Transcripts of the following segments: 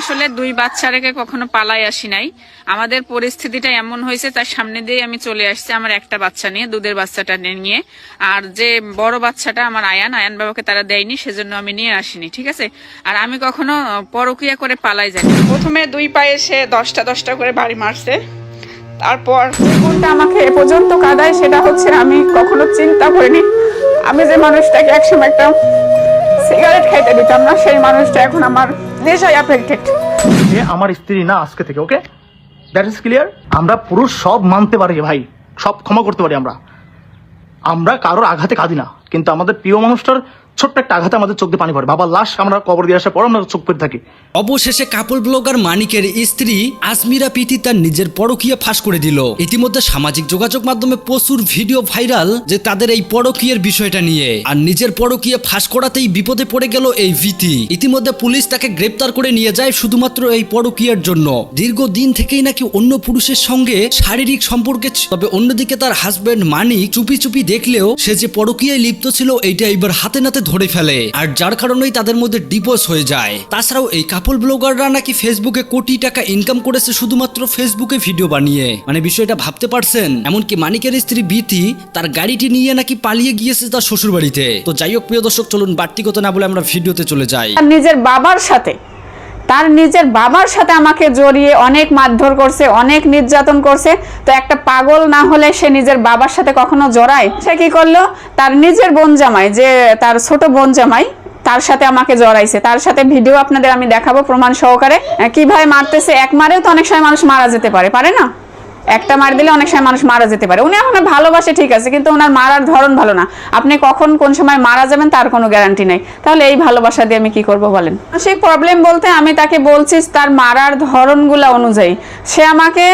আসলে দুই বাচ্চা রেখে কখনো পালাই আসি নাই। আমাদের পরিস্থিতিটা এমন হয়েছে, তার সামনে দিয়ে আমি চলে আসছি আমার একটা বাচ্চা নিয়ে, দুধের বাচ্চাটা নিয়ে আর যে বড় বাচ্চাটা আমার আয়ান আয়ান বাবাকে তারা দেয়নি, সেজন্য আমি নিয়ে আসিনি, ঠিক আছে? আর আমি কখনো পরকিয়া করে পালাই যাই প্রথমে দুই পায়ে সে দশটা দশটা করে বাড়ি মারছে। তারপর কোনটা আমাকে এ পর্যন্ত কাদায়, সেটা হচ্ছে আমি কখনো চিন্তা করিনি। আমি যে মানুষটাকে একসময় একটা সিগারেট খাইতে দিতাম না, সেই মানুষটা এখন আমার আমার স্ত্রী না আজকে থেকে ওকে দ্যাট ইজ ক্লিয়ার আমরা পুরুষ সব মানতে পারি ভাই, সব ক্ষমা করতে পারি আমরা। আমরা কারোর আঘাতে কাঁদি না, কিন্তু আমাদের প্রিয় মানুষটার ছোট্ট একটা আঘাতে আমাদের চোখ দিয়ে পানি পড়ে। বাবার লাশ আমরা কবর দিয়ে আসার পর আমরা চোখ পেতে থাকি। অবশেষে কাপল ব্লগার মানিকের স্ত্রী আজমিরা প্রীতি তার নিজের পরকীয়া ফাঁস করে দিল। ইতিমধ্যে সামাজিক যোগাযোগ মাধ্যমে প্রচুর ভিডিও ভাইরাল যে তাদের এই পরকীয়ের বিষয়টা নিয়ে। আর নিজের পরকীয়া ফাঁস করাতেই বিপদে পড়ে গেল এই ভীতি। ইতিমধ্যে পুলিশ তাকে গ্রেপ্তার করে নিয়ে যায় শুধুমাত্র এই পরকীয়ার জন্য। দীর্ঘদিন থেকেই নাকি অন্য পুরুষের সঙ্গে শারীরিক সম্পর্কে। তবে অন্যদিকে তার হাজবেন্ড মানিক চুপি চুপি দেখলেও সে যে পরকীয়ায় লিপ্ত ছিল, এইটা এবার হাতে নাতে ধরে ফেলে। আর যার কারণেই তাদের মধ্যে ডিভোর্স হয়ে যায়। তাছাড়াও এই কাপল ব্লগাররা নাকি ফেসবুকে কোটি টাকা ইনকাম করেছে শুধুমাত্র ফেসবুকে ভিডিও বানিয়ে। মানে বিষয়টা ভাবতে পারছেন? এমনকি মানিকের স্ত্রী বিতি তার গাড়িটি নিয়ে নাকি পালিয়ে গিয়েছে তার শ্বশুর বাড়িতে তো যাই হোক, প্রিয় দর্শক, চলুন বাড়তি কথা না বলে আমরা ভিডিওতে চলে যাই। নিজের বাবার সাথে তার নিজের বাবার সাথে আমাকে জড়িয়ে অনেক মারধর করছে, অনেক নির্যাতন করছে। তো একটা পাগল না হলে সে নিজের বাবার সাথে কখনো জড়ায়? সে কি করল? তার নিজের বোন জামাই, যে তার ছোট বোন জামাই, তার সাথে আমাকে জড়াইছে। তার সাথে ভিডিও আপনাদের আমি দেখাবো প্রমাণ সহকারে। কীভাবে মারতেছে? এক মারেও তো অনেক সময় মানুষ মারা যেতে পারে পারে না? একটা মার দিলে অনেক সময় মানুষ মারা যেতে পারে। উনি এখন ভালোবাসে, ঠিক আছে, কিন্তু ওনার মারার ধরন ভালো না। আপনি কখন কোন সময় মারা যাবেন তার কোনো গ্যারান্টি নেই। তাহলে এই ভালোবাসা দিয়ে আমি কি করব বলেন? সেই প্রবলেম বলতে আমি তাকে বলছি, তার মারার ধরনগুলা অনুযায়ী। সে আমাকে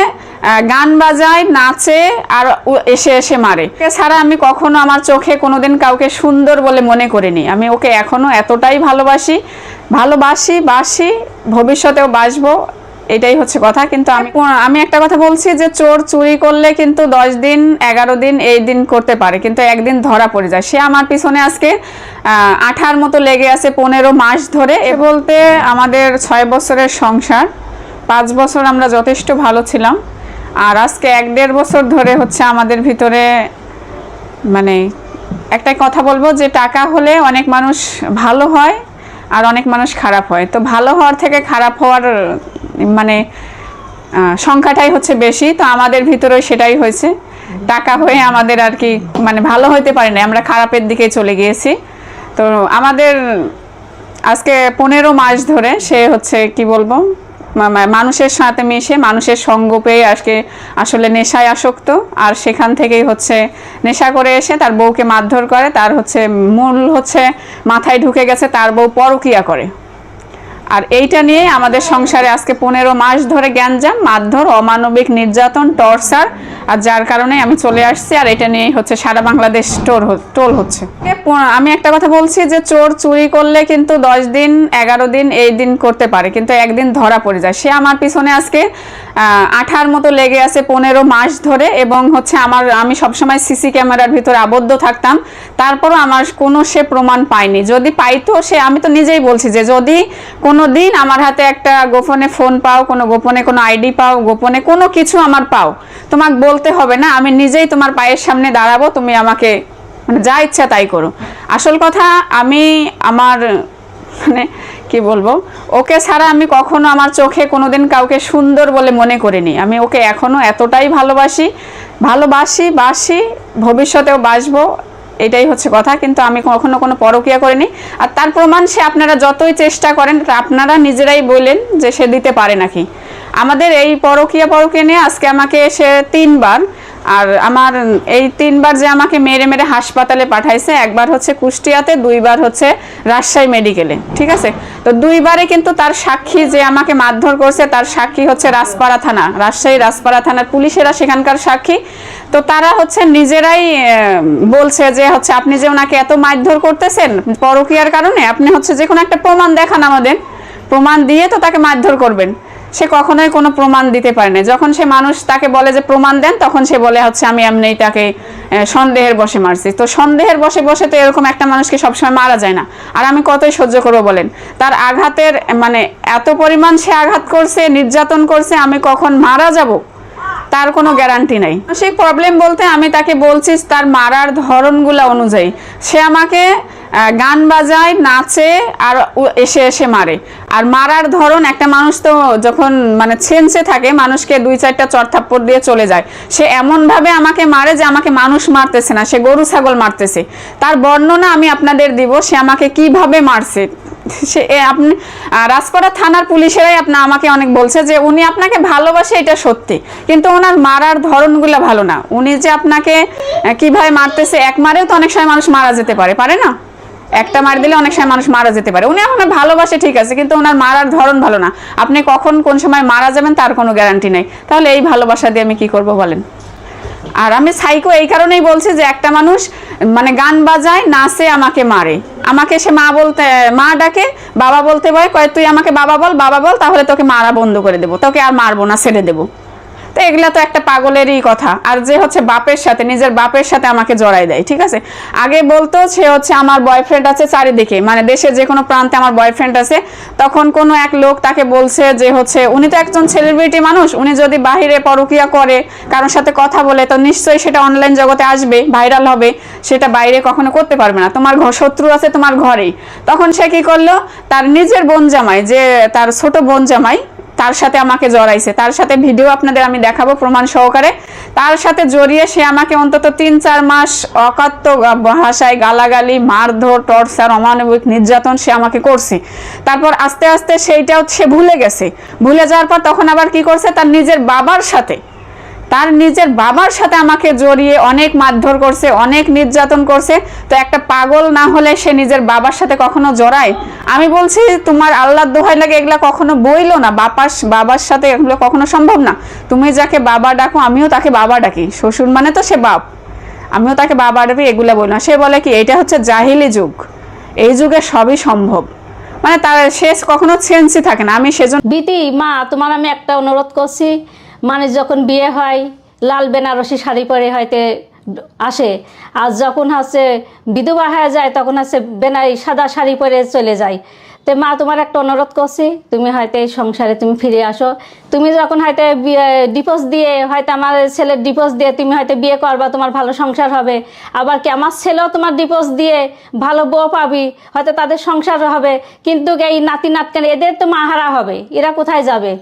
গান বাজায়, নাচে আর এসে এসে মারে। এছাড়া আমি কখনো আমার চোখে কোনোদিন কাউকে সুন্দর বলে মনে করিনি। আমি ওকে এখনও এতটাই ভালোবাসি ভালোবাসি, বাসি, ভবিষ্যতেও বাসবো। এটাই হচ্ছে কথা। কিন্তু আমি আমি একটা কথা বলছি যে চোর চুরি করলে কিন্তু দশ দিন এগারো দিন এই দিন করতে পারে। কিন্তু একদিন ধরা পড়ে যায়। সে আমার পিছনে আজকে আঠার মতো লেগে আছে পনেরো মাস ধরে। এ বলতে আমাদের ছয় বছরের সংসার। পাঁচ বছর আমরা যথেষ্ট ভালো ছিলাম। আর আজকে এক দেড় বছর ধরে হচ্ছে আমাদের ভিতরে মানে একটাই কথা বলব যে টাকা হলে অনেক মানুষ ভালো হয়। আর অনেক মানুষ খারাপ হয়। তো ভালো হওয়ার থেকে খারাপ হওয়ার মানে সংখ্যাটাই হচ্ছে বেশি। তো আমাদের ভিতরে সেটাই হয়েছে। টাকা হয়ে আমাদের আর কি মানে ভালো হইতে পারে না আমরা খারাপের দিকে চলে গিয়েছি। তো আমাদের আজকে পনেরো মাস ধরে সে হচ্ছে, কি বলব মানুষের সাথে মিশে মানুষের সঙ্গ পেয়ে আজকে আসলে নেশায় আসক্ত। আর সেখান থেকেই হচ্ছে নেশা করে এসে তার বউকে মারধর করে। তার হচ্ছে মূল হচ্ছে মাথায় ঢুকে গেছে, তার বউ পরকিয়া করে। আর এইটা নিয়ে আমাদের সংসারে আজকে পনেরো মাস ধরে জ্ঞানজাম মারধর, অমানবিক, নির্যাতন, টর্চার আর যার কারণে আমি চলে আসছি, আর এটা নিয়ে হচ্ছে সারা বাংলাদেশ টোর টোল হচ্ছে। আমি একটা কথা বলছি যে চোর চুরি করলে কিন্তু দশ দিন, এগারো দিন এই দিন করতে পারে, কিন্তু একদিন ধরা পড়ে যায়। সে আমার পিছনে আজকে আঠার মতো লেগে আছে পনেরো মাস ধরে, এবং হচ্ছে আমার, আমি সবসময় সিসি ক্যামেরার ভিতরে আবদ্ধ থাকতাম। তারপরও আমার কোনো সে প্রমাণ পায়নি। যদি পাইতো সে, আমি তো নিজেই বলছি যে যদি কোনো দিন আমার হাতে একটা গোপনে ফোন পাও, কোনো গোপনে কোনো আইডি পাও, গোপনে কোনো কিছু আমার পাও, তোমাকে বলতে হবে না, আমি নিজেই তোমার পায়ের সামনে দাঁড়াবো, তুমি আমাকে মানে যা ইচ্ছা তাই করো। আসল কথা, আমি আমার মানে কি বলব, ওকে ছাড়া আমি কখনো আমার চোখে কোনোদিন কাউকে সুন্দর বলে মনে করিনি। আমি ওকে এখনও এতটাই ভালোবাসি ভালোবাসি, বাসি, ভবিষ্যতেও বাসবো, এটাই হচ্ছে কথা, কিন্তু আমি কখনো কোনো পরকিয়া করিনি। আর তার প্রমাণ সে আপনারা যতই চেষ্টা করেন, আপনারা নিজেরাই বললেন যে সে দিতে পারে নাকি। আমাদের এই পরকিয়া পরকিয়া নিয়ে আজকে আমাকে এসে তিনবার, আর আমার এই তিনবার যে আমাকে মেরে মেরে হাসপাতালে পাঠাইছে, একবার হচ্ছে কুষ্টিয়াতে, দুইবার হচ্ছে রাজশাহী মেডিকেলে, ঠিক আছে? তো দুইবারে কিন্তু তার সাক্ষী যে আমাকে মারধর করছে, তার সাক্ষী হচ্ছে রাজপাড়া থানা, রাজশাহী রাজপাড়া থানার পুলিশেরা সেখানকার সাক্ষী। তো তারা হচ্ছে নিজেরাই বলছে যে হচ্ছে আপনি যে ওনাকে এত মারধর করতেছেন পরকিয়ার কারণে, আপনি হচ্ছে যে কোনো একটা প্রমাণ দেখান আমাদের। প্রমাণ দিয়ে তো তাকে মারধর করবেন। সে কখনোই কোনো প্রমাণ দিতে পারে না যখন সে মানুষ তাকে বলে যে প্রমাণ দেন, তখন সে বলে হচ্ছে, আমি এমনিই তাকে সন্দেহের বসে মারছি। তো সন্দেহের বসে বসে তো এরকম একটা মানুষকে সবসময় মারা যায় না। আর আমি কতই সহ্য করব বলেন? তার আঘাতের মানে এত পরিমাণ সে আঘাত করছে, নির্যাতন করছে, আমি কখন মারা যাব? তার কোনো গ্যারান্টি নাই। সেই প্রবলেম বলতে আমি তাকে বলছি, তার মারার ধরনগুলো অনুযায়ী। সে আমাকে গান বাজায়, নাচে আর এসে এসে মারে। আর মারার ধরন, একটা মানুষ তো যখন মানে ছেনসে থাকে, মানুষকে দুই চারটা চড়থাপ্পড় দিয়ে চলে যায়। সে এমনভাবে আমাকে মারে যে আমাকে মানুষ মারতেছে না, সে গরু ছাগল মারতেছে। তার বর্ণনা আমি আপনাদের দিব, সে আমাকে কীভাবে মারছে। সে আপনি রাজপাড়া থানার পুলিশেরাই আপনা, আমাকে অনেক বলছে যে উনি আপনাকে ভালোবাসে, এটা সত্যি। কিন্তু ওনার মারার ধরনগুলো ভালো না। উনি যে আপনাকে কীভাবে মারতেছে, এক মারেও তো অনেক সময় মানুষ মারা যেতে পারে পারে না? একটা মার দিলে অনেক সময় মানুষ মারা যেতে পারে। উনি আপনার ভালোবাসে, ঠিক আছে, কিন্তু ওনার মারার ধরন ভালো না। আপনি কখন কোন সময় মারা যাবেন তার কোনো গ্যারান্টি নেই। তাহলে এই ভালোবাসা দিয়ে আমি কি করব বলেন? আর আমি সাইকো এই কারণেই বলছি যে একটা মানুষ মানে গান বাজায়, নাচে, আমাকে মারে। আমাকে সে মা বলতে, মা ডাকে, বাবা বলতে বয় কয়, তুই আমাকে বাবা বল বাবা বল, তাহলে তোকে মারা বন্ধ করে দেবো। তোকে আর মারবো না, ছেড়ে দেবো। তো এগুলা তো একটা পাগলেরই কথা। আর যে হচ্ছে বাপের সাথে, নিজের বাপের সাথে আমাকে জড়াই দেয়, ঠিক আছে? আগে বলতো সে হচ্ছে আমার বয়ফ্রেন্ড আছে চারিদিকে মানে দেশের যে কোনো প্রান্তে আমার বয়ফ্রেন্ড আছে, তখন কোনো এক লোক তাকে বলছে যে হচ্ছে, উনি তো একজন সেলিব্রিটি মানুষ, উনি যদি বাহিরে পরকিয়া করে, কারোর সাথে কথা বলে, তো নিশ্চয়ই সেটা অনলাইন জগতে আসবে ভাইরাল হবে, সেটা বাইরে কখনো করতে পারবে না। তোমার ঘর শত্রু আছে তোমার ঘরেই। তখন সে কি করল? তার নিজের বোন জামাই, যে তার ছোট বোন জামাই তার সাথে আমাকে জড়াইছে। তার সাথে ভিডিও আপনাদের আমি দেখাবো প্রমাণ সহকারে। তার সাথে জড়িয়ে সে আমাকে অন্তত তিন চার মাস অকাত্য ভাষায় গালাগালি, মারধর, টর্চার, অমানবিক নির্যাতন সে আমাকে করছে। তারপর আস্তে আস্তে সেইটাও সে ভুলে গেছে। ভুলে যাওয়ার পর তখন আবার কি করছে? তার নিজের বাবার সাথে তার নিজের বাবার সাথে আমাকে জড়িয়ে অনেক মারধর করছে, অনেক নির্যাতন করছে। তো একটা পাগল না হলে সে নিজের বাবার সাথে কখনো জড়ায়? আমি বলছি, তোমার আল্লাহ দোহাই লাগে এগুলা কখনো বইলো না? বাপার বাবার সাথে এগুলো কখনো সম্ভব না? তুমি যাকে বাবা ডাকো, আমিও তাকে বাবা ডাকি। শ্বশুর মানে তো সে বাপ। আমিও তাকে বাবা ডাকি, এগুলা বলি না। সে বলে কি, এটা হচ্ছে জাহিলি যুগ। এই যুগে সবই সম্ভব। মানে তার শেষ কখনো সেন্সই থাকে না। আমি সেজন্য বিতি মা, তোমার আমি একটা অনুরোধ করছি। মানে যখন বিয়ে হয়, লাল বেনারসি শাড়ি পরে হয়তো আসে। আর যখন হচ্ছে বিধবা হয়ে যায়, তখন হচ্ছে বেনাই সাদা শাড়ি পরে চলে যায়। তো মা তোমার একটা অনুরোধ করছি, তুমি হয়তো এই সংসারে তুমি ফিরে আসো। তুমি যখন হয়তো ডিপোজ দিয়ে হয়তো আমার ছেলের ডিপোজ দিয়ে তুমি হয়তো বিয়ে করবা, তোমার ভালো সংসার হবে। আবার কি আমার ছেলেও তোমার ডিপোজ দিয়ে ভালো বউ পাবি, হয়তো তাদের সংসার হবে। কিন্তু এই নাতি নাতকান এদের তো মাহারা হবে, এরা কোথায় যাবে?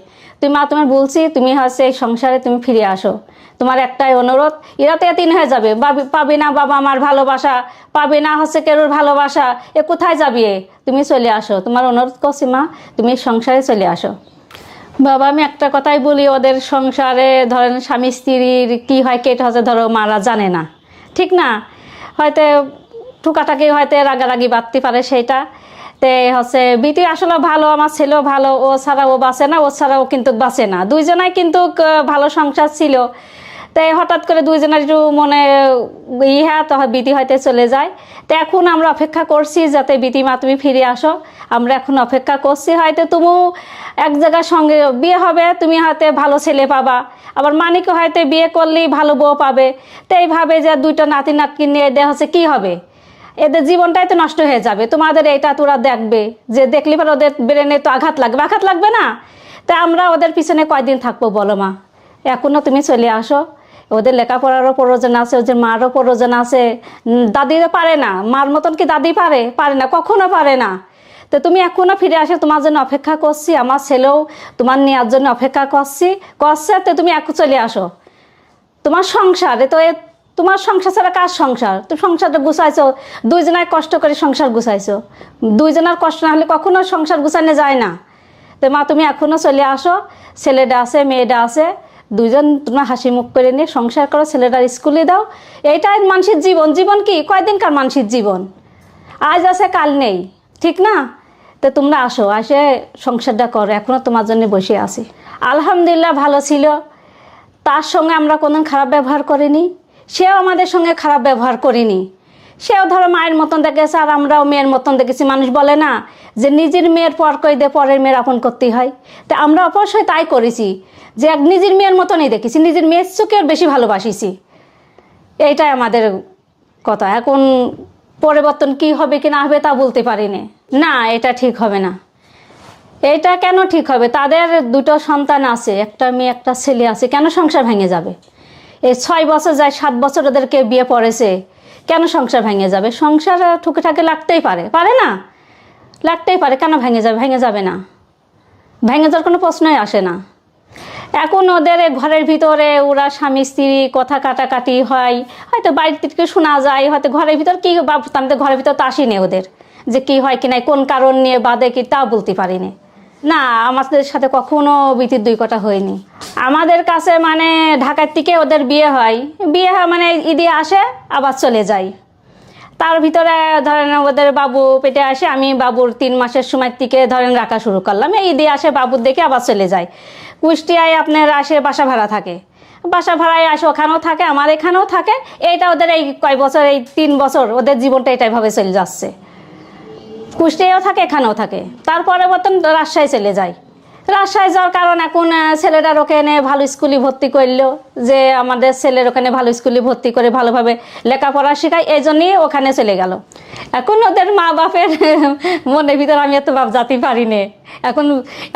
তুমি মা তোমার বলছি, তুমি হচ্ছে এই সংসারে তুমি ফিরে আসো। তোমার একটাই অনুরোধ, এরা তো এতিন হয়ে যাবে। পাবি না বাবা আমার ভালোবাসা, পাবি না হচ্ছে কেরোর ভালোবাসা, এ কোথায় যাবি? তুমি চলে আসো। তোমার অনুরোধ করছি মা, তুমি সংসারে চলে আসো। বাবা, আমি একটা কথাই বলি, ওদের সংসারে ধরেন স্বামী স্ত্রীর কি হয় কেটে হচ্ছে ধরো মারা জানে না। ঠিক না? হয়তো টুকাটাকি হয়তো রাগারাগি বাড়তে পারে সেইটা। তে হচ্ছে বিটি আসলে ভালো, আমার ছেলেও ভালো, ও ছাড়া ও বাঁচে না, ও ছাড়া ও কিন্তু বাঁচে না। দুইজনাই কিন্তু ভালো সংসার ছিল। তাই হঠাৎ করে দুইজনের একটু মনে ইহা তো বিটি হয়তো চলে যায়। তো এখন আমরা অপেক্ষা করছি যাতে বিটি মা তুমি ফিরে আসো। আমরা এখন অপেক্ষা করছি, হয়তো তুমিও এক জায়গার সঙ্গে বিয়ে হবে, তুমি হয়তো ভালো ছেলে পাবা। আবার মানিকও হয়তো বিয়ে করলেই ভালো বউ পাবে। তো এইভাবে যে দুইটা নাতি নাতকি নিয়ে দেওয়া হচ্ছে, কী হবে? এদের জীবনটাই তো নষ্ট হয়ে যাবে। তোমাদের এইটা তোরা দেখবে। যে দেখলে পর ওদের ব্রেনে তো আঘাত লাগবে। আঘাত লাগবে না? তা আমরা ওদের পিছনে কয়দিন থাকব বলো মা? এখনও তুমি চলে আসো। ওদের লেখাপড়ারও প্রয়োজন আছে, ওদের মারও প্রয়োজন আছে। দাদিরও পারে না। মার মতন কি দাদি পারে? পারে না, কখনো পারে না। তো তুমি এখনও ফিরে আসে, তোমার জন্য অপেক্ষা করছি, আমার ছেলেও তোমার নেওয়ার জন্য অপেক্ষা করছি, করছে, তো তুমি এখন চলে আসো। তোমার সংসারে তো তোমার সংসার ছাড়া কার সংসার? তুমি সংসারটা গুছাইছো, দুইজনায় কষ্ট করে সংসার গুছাইছো। দুইজনার কষ্ট না হলে কখনো সংসার গুছানো যায় না। তো মা, তুমি এখনও চলে আসো, ছেলেটা আছে, মেয়েটা আছে, দুইজন তোমরা হাসি মুখ করে নিয়ে সংসার করো, ছেলেটার স্কুলে দাও। এইটাই মানুষের জীবন। জীবন কি? কয়দিনকার মানুষের জীবন? আজ আছে, কাল নেই। ঠিক না? তো তোমরা আসো, আসে সংসারটা করো এখনও তোমার জন্য বসে আছি। আলহামদুলিল্লাহ ভালো ছিল। তার সঙ্গে আমরা কোনো খারাপ ব্যবহার করিনি। সেও আমাদের সঙ্গে খারাপ ব্যবহার করিনি। সেও ধরো মায়ের মতন দেখেছে আর আমরাও মেয়ের মতন দেখেছি। মানুষ বলে না যে নিজের মেয়ের পর কই দিয়ে পরের মেয়ের আপন করতেই হয়। তা আমরা অবশ্যই তাই করেছি যে এক নিজের মেয়ের মতনই দেখেছি। নিজের মেয়ের চোখে আর বেশি ভালোবাসিছি। এইটাই আমাদের কথা। এখন পরিবর্তন কি হবে কি না হবে তা বলতে পারি। না, এটা ঠিক হবে না। এটা কেন ঠিক হবে? তাদের দুটো সন্তান আছে, একটা মেয়ে, একটা ছেলে আছে। কেন সংসার ভেঙে যাবে? এই ছয় বছর যায়, সাত বছর ওদেরকে বিয়ে পড়েছে। কেন সংসার ভেঙে যাবে? সংসার ঠুকে ঠাকে লাগতেই পারে। পারে না? লাগতেই পারে। কেন ভেঙে যাবে? ভেঙে যাবে না। ভেঙে যাওয়ার কোনো প্রশ্নই আসে না। এখন ওদের ঘরের ভিতরে ওরা স্বামী, স্ত্রী, কথা কাটাকাটি হয়। হয়তো বাড়ির থেকে শোনা যায়, হয়তো ঘরের ভিতর কি বাপ আমি তো ঘরের ভিতর তো আসিনি ওদের। যে কি হয় কি নাই, কোন কারণ নিয়ে বাদে কি তা বলতে পারিনি। না, আমাদের সাথে কখনো বিতির দুই কটা হয়নি। আমাদের কাছে মানে ঢাকার থেকে ওদের বিয়ে হয়। বিয়ে হয় মানে ঈদে আসে, আবার চলে যায়। তার ভিতরে ধরেন ওদের বাবু পেটে আসে, আমি বাবুর তিন মাসের সময় থেকে ধরেন রাখা শুরু করলাম। এই ঈদে আসে বাবুর দেখে আবার চলে যায়। কুষ্টিয়ায় আপনার আসে বাসা ভাড়া থাকে। বাসা ভাড়ায় আসে, ওখানেও থাকে, আমার এখানেও থাকে। এইটা ওদের এই কয় বছর, এই তিন বছর ওদের জীবনটা এটাইভাবে চলে যাচ্ছে। কুষ্টিয়াও থাকে, এখানেও থাকে। তারপরে বর্তমান রাজশাহী চলে যায়। রাজশাহী যাওয়ার কারণ এখন ছেলেটার ওখানে ভালো স্কুলে ভর্তি করল, যে আমাদের ছেলের ওখানে ভালো স্কুলে ভর্তি করে ভালোভাবে লেখাপড়া শেখায় এই জন্যই ওখানে চলে গেল। এখন ওদের মা বাপের মনের ভিতর আমি এত বাপ যাতে পারি নে। এখন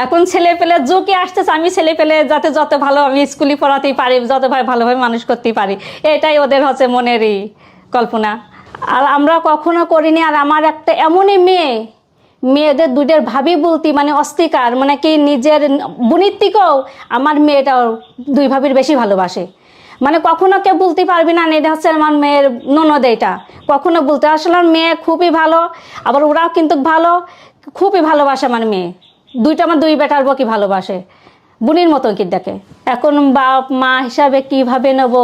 এখন ছেলে পেলে যুগে আসতেছে, আমি ছেলে পেলে যাতে যত ভালো আমি স্কুলে পড়াতেই পারি, যত ভাই ভালোভাবে মানুষ করতেই পারি, এটাই ওদের হচ্ছে মনেরই কল্পনা। আর আমরা কখনো করিনি, আর আমার একটা এমনই মেয়ে, মেয়েদের দুইটার ভাবি বলতি মানে অস্তিকার মানে কি নিজের বোনের থেকেও আমার মেয়েটাও দুই ভাবির বেশি ভালোবাসে। মানে কখনো কেউ বলতে পারবি না এটা হচ্ছে আমার মেয়ের ননদ এটা। কখনো বলতে, আসলে আমার মেয়ে খুবই ভালো, আবার ওরাও কিন্তু ভালো, খুবই ভালোবাসে আমার মেয়ে। দুইটা আমার দুই বেটার বকি ভালোবাসে? বুনির মতো কি দেখে এখন বাপ মা হিসাবে কীভাবে নেব?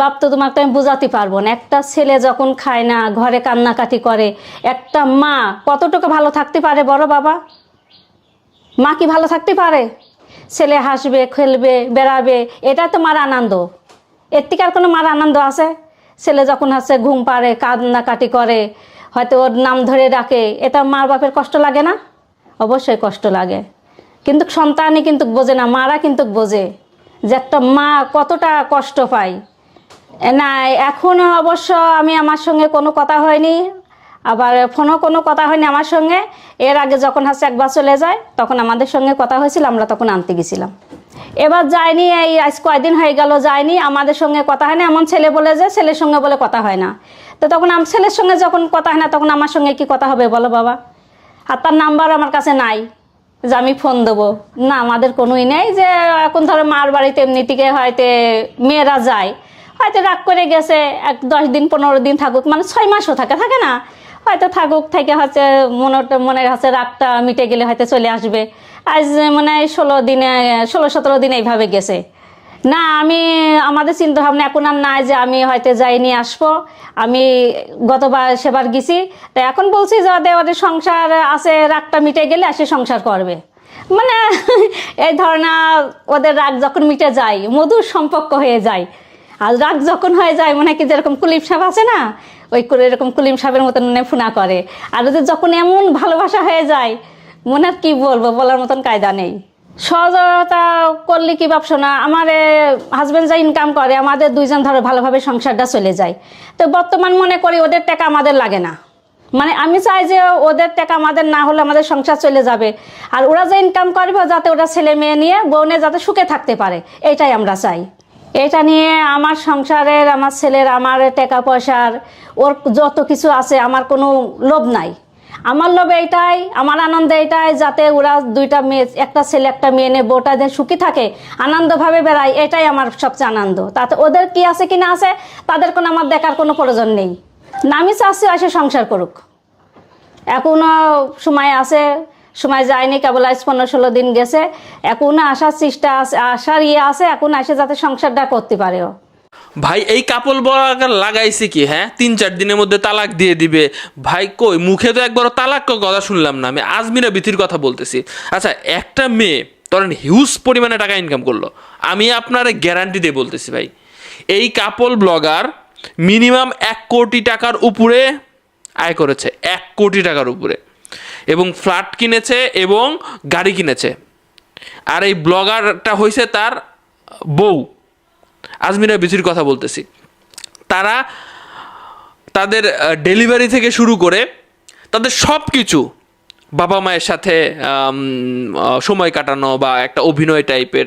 বাপ তো তোমাকে আমি বোঝাতে পারব না। একটা ছেলে যখন খায় না, ঘরে কান্নাকাটি করে, একটা মা কতটুকু ভালো থাকতে পারে বড় বাবা? মা কি ভালো থাকতে পারে? ছেলে হাসবে, খেলবে, বেড়াবে এটা তো মার আনন্দ। এর থেকে আর কোনো মার আনন্দ আছে? ছেলে যখন হচ্ছে ঘুম পারে কান্নাকাটি করে, হয়তো ওর নাম ধরে ডাকে এটা মার বাপের কষ্ট লাগে না? অবশ্যই কষ্ট লাগে। কিন্তু সন্তানই কিন্তু বোঝে না, মারা কিন্তু বোঝে যে একটা মা কতটা কষ্ট পায়। না এখনও অবশ্য আমি আমার সঙ্গে কোনো কথা হয়নি। আবার ফোনও কোনো কথা হয়নি আমার সঙ্গে। এর আগে যখন হচ্ছে একবার চলে যায়, তখন আমাদের সঙ্গে কথা হয়েছিল, আমরা তখন আনতে গেছিলাম। এবার যায়নি, এই আজ কয়দিন হয়ে গেল যায়নি, আমাদের সঙ্গে কথা হয় না। এমন ছেলে বলে যে ছেলের সঙ্গে বলে কথা হয় না। তো তখন আমার ছেলের সঙ্গে যখন কথা হয় না, তখন আমার সঙ্গে কি কথা হবে বলো বাবা? আর তার নাম্বার আমার কাছে নাই, যে আমি ফোন দেবো। না, আমাদের কোনোই নেই যে, এখন ধরো মার বাড়িতে এমনি থেকে হয়তো মেয়েরা যায়। হয়তো রাগ করে গেছে, এক দশ দিন, পনেরো দিন থাকুক মানে ছয় মাসও থাকে থাকে না? হয়তো থাকুক, থেকে হচ্ছে মনে মনের হচ্ছে রাগটা মিটে গেলে হয়তো চলে আসবে। আজ মানে এই ষোলো দিনে, ষোলো, সতেরো দিন এইভাবে গেছে। না, আমি, আমাদের চিন্তা ভাবনা এখন আর নাই যে আমি হয়তো যাই নিয়ে আসব। আমি গতবার সেবার গেছি, তা এখন বলছি যে ওদের ওদের সংসার আছে, রাগটা মিটে গেলে আসে, সংসার করবে। মানে এই ধরনা ওদের রাগ যখন মিটে যায়, মধুর সম্পর্ক হয়ে যায়। আর রাগ যখন হয়ে যায়, মনে হয় কি যেরকম কুলিম সাহেব আছে না, ওই করে এরকম কুলিম সাহেবের মতন মনে ফুনা করে। আর ওদের যখন এমন ভালোবাসা হয়ে যায়, মনে আর কি বলব, বলার মতন কায়দা নেই। সহজতা করলে কি ভাবছ না, আমার হাজব্যান্ড যা ইনকাম করে, আমাদের দুইজন ধরো ভালোভাবে সংসারটা চলে যায়। তো বর্তমান মনে করি ওদের টাকা আমাদের লাগে না। মানে আমি চাই যে ওদের টাকা আমাদের না হলে আমাদের সংসার চলে যাবে। আর ওরা যে ইনকাম করবে, যাতে ওরা ছেলে মেয়ে নিয়ে বউনে যাতে সুখে থাকতে পারে, এটাই আমরা চাই। এটা নিয়ে আমার সংসারের, আমার ছেলের, আমার টাকা পয়সার, ওর যত কিছু আছে, আমার কোনো লোভ নাই। আমার লোভ এইটাই, আমার আনন্দ এইটাই, যাতে ওরা দুইটা মেয়ে, একটা ছেলে, একটা মেয়ে নিয়ে বউটা যে সুখী থাকে, আনন্দভাবে বেড়ায়, এটাই আমার সবচেয়ে আনন্দ। তাতে ওদের কি আছে, কি না আছে, তাদের কোনো আমার দেখার কোনো প্রয়োজন নেই। না আমি চাচ্ছি আসে, সংসার করুক। এখনও সময় আছে সময় যায়নি, কেবল আজ পনেরো ষোলো দিন গেছে। এখন আসার চেষ্টা আসার ইয়ে আছে, এখন আসে যাতে সংসারটা করতে পারে ভাই, এই কাপল বলাকার লাগাইছে কি হ্যাঁ? তিন চার দিনের মধ্যে তালাক দিয়ে দিবে। ভাই, কই? মুখে তো একবার তালাক কথা শুনলাম না, আমি আজমিরা বিথির কথা বলতেছি। আচ্ছা একটা মেয়ে, ধরেন হিউজ পরিমাণে টাকা ইনকাম করল। আমি আপনার গ্যারান্টি দিয়ে বলতেছি ভাই, এই কাপল ব্লগার মিনিমাম এক কোটি টাকার উপরে আয় করেছে, এক কোটি টাকার উপরে। এবং ফ্ল্যাট কিনেছে এবং গাড়ি কিনেছে। আর এই ব্লগারটা হয়েছে তার বউ। আজমিরা বিচির কথা বলতেছি। তারা তাদের ডেলিভারি থেকে শুরু করে তাদের সব কিছু বাবা মায়ের সাথে সময় কাটানো বা একটা অভিনয় টাইপের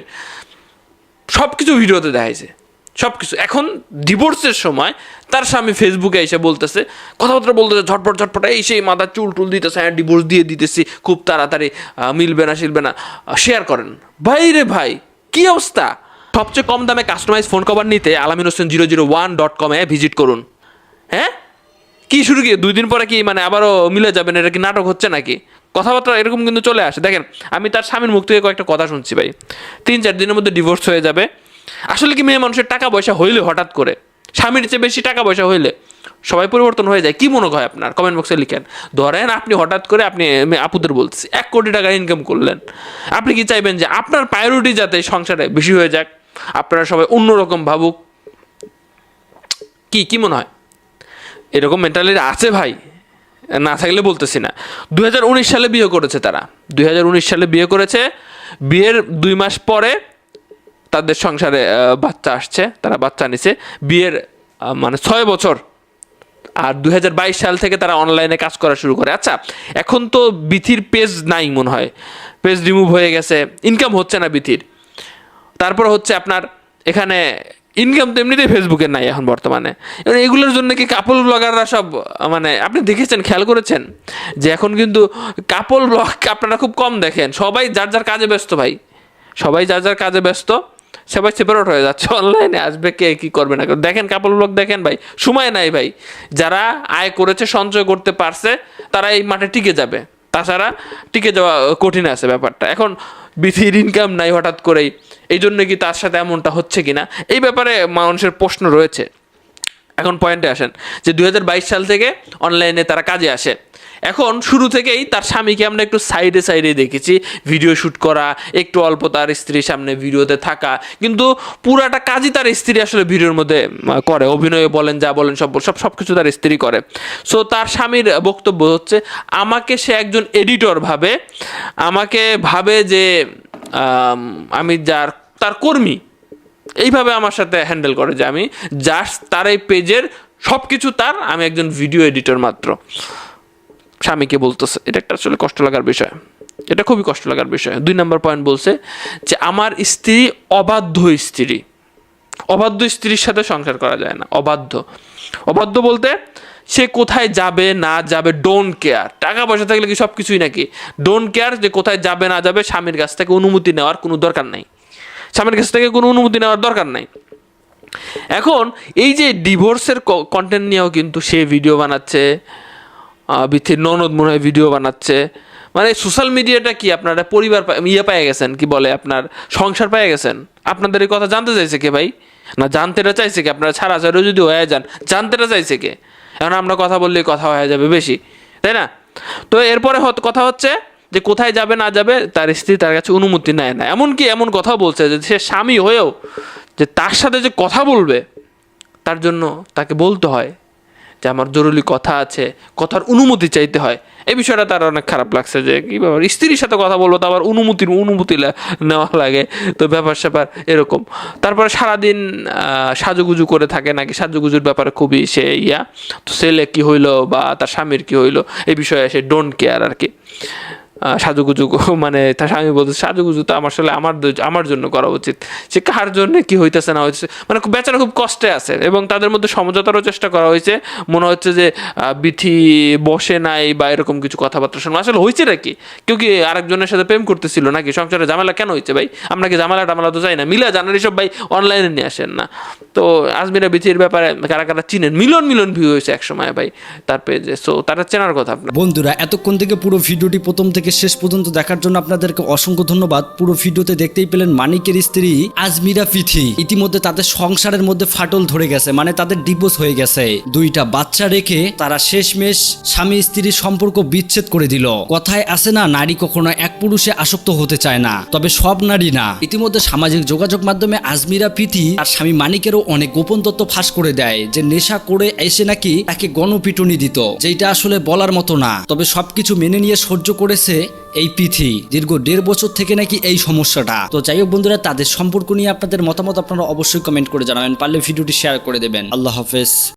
সব কিছু ভিডিওতে দেখাইছে। সব কিছু এখন ডিভোর্সের সময় তার স্বামী ফেসবুকে এসে বলতেছে, কথাবার্তা বলতেছে, ঝটপট ঝটপট, এই সেই মাথা চুল টুল দিতেছে হ্যাঁ ডিভোর্স দিয়ে দিতেছি, খুব তাড়াতাড়ি মিলবে না, শিলবে না শেয়ার করেন। ভাই রে ভাই, কি অবস্থা? সবচেয়ে কম দামে কাস্টমাইজ ফোন কভার নিতে Alamin Hossain zero zero one dot কমে ভিজিট করুন। হ্যাঁ? কি শুরু কি? দুই দিন পরে কি মানে আবারও মিলে যাবেন? এটা কি নাটক হচ্ছে নাকি? কথাবার্তা এরকম কিন্তু চলে আসে। দেখেন, আমি তার স্বামীর মুখ থেকে কয়েকটা কথা শুনছি ভাই। তিন, চার দিনের মধ্যে ডিভোর্স হয়ে যাবে। আসলে কি মেয়ে মানুষের টাকা পয়সা হইলে হঠাৎ করে? স্বামীর চেয়ে বেশি টাকা পয়সা হইলে সবাই পরিবর্তন হয়ে যায়, কি মনে হয় আপনার? কমেন্ট বক্সে লিখেন। ধরেন আপনি হঠাৎ করে আপনি আপুদের বলতেছি এক কোটি টাকা ইনকাম করলেন। আপনি কি চাইবেন যে আপনার প্রায়োরিটি যাতে সংসারে বেশি হয়ে যাক? আপনারা সবাই অন্যরকম ভাবুক। কি কি মনে হয়? এরকম মেন্টালিটি আছে ভাই। না থাকলে বলতেছি না। দুই হাজার উনিশ সালে বিয়ে করেছে তারা। দুই হাজার উনিশ সালে বিয়ে করেছে। বিয়ের দুই মাস পরে তাদের সংসারে বাচ্চা আসছে, তারা বাচ্চা নিছে। বিয়ের মানে ছয় বছর। আর দুই হাজার বাইশ সাল থেকে তারা অনলাইনে কাজ করা শুরু করে। আচ্ছা এখন তো বিথির পেজ নাই মনে হয়। পেজ রিমুভ হয়ে গেছে ইনকাম হচ্ছে না বিথির। তারপর হচ্ছে আপনার এখানে ইনকাম তো এমনিতেই ফেসবুকে নাই এখন বর্তমানে। এবার এগুলোর জন্য কি কাপল ব্লগাররা সব মানে আপনি দেখেছেন, খেয়াল করেছেন? যে এখন কিন্তু কাপল ব্লগ আপনারা খুব কম দেখেন। সবাই যার যার কাজে ব্যস্ত ভাই। সবাই যার যার কাজে ব্যস্ত। সবাই সেপারেট হয়ে যাচ্ছে অনলাইনে আসবে কে, কি করবে না দেখেন কাপল ব্লগ দেখেন ভাই, সময় নাই ভাই। যারা আয় করেছে, সঞ্চয় করতে পারছে, তারা এই মাঠে টিকে যাবে। তাছাড়া টিকে যাওয়া কঠিন আছে ব্যাপারটা। এখন বিধির ইনকাম নাই হঠাৎ করেই এই জন্য কি তার সাথে এমনটা হচ্ছে কিনা? এই ব্যাপারে মানুষের প্রশ্ন রয়েছে। এখন পয়েন্টে আসেন যে দু হাজার বাইশ সাল থেকে অনলাইনে তারা কাজে আসে। এখন শুরু থেকেই তার স্বামীকে আমরা একটু সাইডে সাইডে দেখেছি ভিডিও শ্যুট করা, একটু অল্প তার স্ত্রীর সামনে ভিডিওতে থাকা, কিন্তু পুরাটা কাজই তার স্ত্রী আসলে ভিডিওর মধ্যে করে। অভিনয় বলেন, যা বলেন, সব সব সব কিছু তার স্ত্রী করে। সো তার স্বামীর বক্তব্য হচ্ছে, আমাকে সে একজন এডিটর ভাবে, আমাকে ভাবে যে আমি যার, তার কর্মী এইভাবে আমার সাথে হ্যান্ডেল করে যে আমি জাস্ট তার এই পেজের সব কিছু তার, আমি একজন ভিডিও এডিটর মাত্র। স্বামীকে বলতেছে, এটা একটা আসলে কষ্ট লাগার বিষয়। এটা খুবই কষ্ট লাগার বিষয়। দুই নম্বর পয়েন্ট বলছে যে, আমার স্ত্রী অবাধ্য স্ত্রী। অবাধ্য স্ত্রীর সাথে সংসার করা যায় না, অবাধ্য। অবাধ্য বলতে সে কোথায় যাবে, না যাবে ডোন্ট কেয়ার টাকা পয়সা থাকলে কি সব কিছুই নাকি? ডোন্ট কেয়ার যে কোথায় যাবে, না যাবে, স্বামীর কাছ থেকে অনুমতি নেওয়ার কোনো দরকার নাই। স্বামীর কাছ থেকে কোনো অনুমতি নেওয়ার দরকার নাই। এখন এই যে ডিভোর্সের কন্টেন্ট নিয়েও কিন্তু সে ভিডিও বানাচ্ছে বিথির ননদ মনে হয় ভিডিও বানাচ্ছে। মানে সোশ্যাল মিডিয়াটা কি আপনারা পরিবার ইয়ে পেয়ে গেছেন কি বলে আপনার সংসার পেয়ে গেছেন? আপনাদের এই কথা জানতে চাইছে কে ভাই? না, জানতেটা চাইছে কি? আপনারা ছাড়া ছাড়াও যদি হয়ে যান, জানতেটা চাইছে কে? এখন আমরা কথা বললেই কথা হয়ে যাবে বেশি, তাই না? তো এরপরে কথা হচ্ছে যে কোথায় যাবে, না যাবে, তার স্ত্রী তার কাছে অনুমতি নেয় না। এমনকি এমন কথাও বলছে যে সে স্বামী হয়েও যে তার সাথে যে কথা বলবে, তার জন্য তাকে বলতে হয় যে আমার জরুরি কথা আছে, কথার অনুমতি চাইতে হয়। এই বিষয়টা তার অনেক খারাপ লাগছে যে কি ব্যাপার, স্ত্রীর সাথে কথা বলব তো আবার অনুমতির, অনুমতি নেওয়া লাগে। তো ব্যাপার স্যাপার এরকম। তারপরে সারাদিন সাজুগুজু করে থাকে নাকি? সাজুগুজুর ব্যাপারে খুবই সে ইয়া। তো ছেলে কি হইল বা তার স্বামীর কি হইল? এই বিষয়ে সে ডোন্ট কেয়ার আর কি। সাজুগুজু মানে তার স্বামী বলতে সাজুগুজু তো আমার আসলে আমার আমার জন্য করা উচিত। সে কার জন্য কি হইতেছে না হইতেছে। মানে বেচারা খুব কষ্টে আছে এবং তাদের মধ্যে সমঝোতারও চেষ্টা করা হয়েছে। মনে হচ্ছে যে বিথি বসে নাই বা এরকম কিছু কথাবার্তা শোনা আসলে হয়েছে নাকি কেউ কি আরেকজনের সাথে প্রেম করতেছিল নাকি? সংসারে ঝামেলা কেন হয়েছে ভাই? আমরা কি ঝামেলা টামেলা তো চাই না। মিলা জানার সব ভাই অনলাইনে নিয়ে আসেন না। তো আজমিরা বিথির ব্যাপারে কারা কারা চিনেন? মিলন মিলন ভিউ হয়েছে এক সময় ভাই। তার পেজে সো তারা চেনার কথা বন্ধুরা, এতক্ষণ থেকে পুরো ভিডিওটি প্রথম থেকে থেকে শেষ পর্যন্ত দেখার জন্য আপনাদেরকে অসংখ্য ধন্যবাদ। পুরো ভিডিওতে দেখতেই পেলেন মানিকের স্ত্রী আজমিরা পিথি। ইতিমধ্যে তাদের সংসারের মধ্যে ফাটল ধরে গেছে মানে তাদের ডিভোর্স হয়ে গেছে। দুইটা বাচ্চা রেখে তারা শেষমেশ স্বামী স্ত্রীর সম্পর্ক বিচ্ছেদ করে দিল। কথায় আছে না, নারী কখনো এক পুরুষে আসক্ত হতে চায় না, তবে সব নারী না। ইতিমধ্যে সামাজিক যোগাযোগ মাধ্যমে আজমিরা পিথি আর স্বামী মানিকেরও অনেক গোপন তথ্য ফাঁস করে দেয়, যে নেশা করে এসে নাকি তাকে গণপিটুনি দিত যেটা আসলে বলার মতো না। তবে সবকিছু মেনে নিয়ে সহ্য করেছে এই পিথি, দীর্ঘ দেড় বছর থেকে নাকি এই সমস্যাটা। তো যাই হোক বন্ধুরা, তাদের সম্পর্ক নিয়ে আপনাদের মতামত আপনারা অবশ্যই কমেন্ট করে জানাবেন, পারলে ভিডিওটি শেয়ার করে দেবেন। আল্লাহ হাফেজ।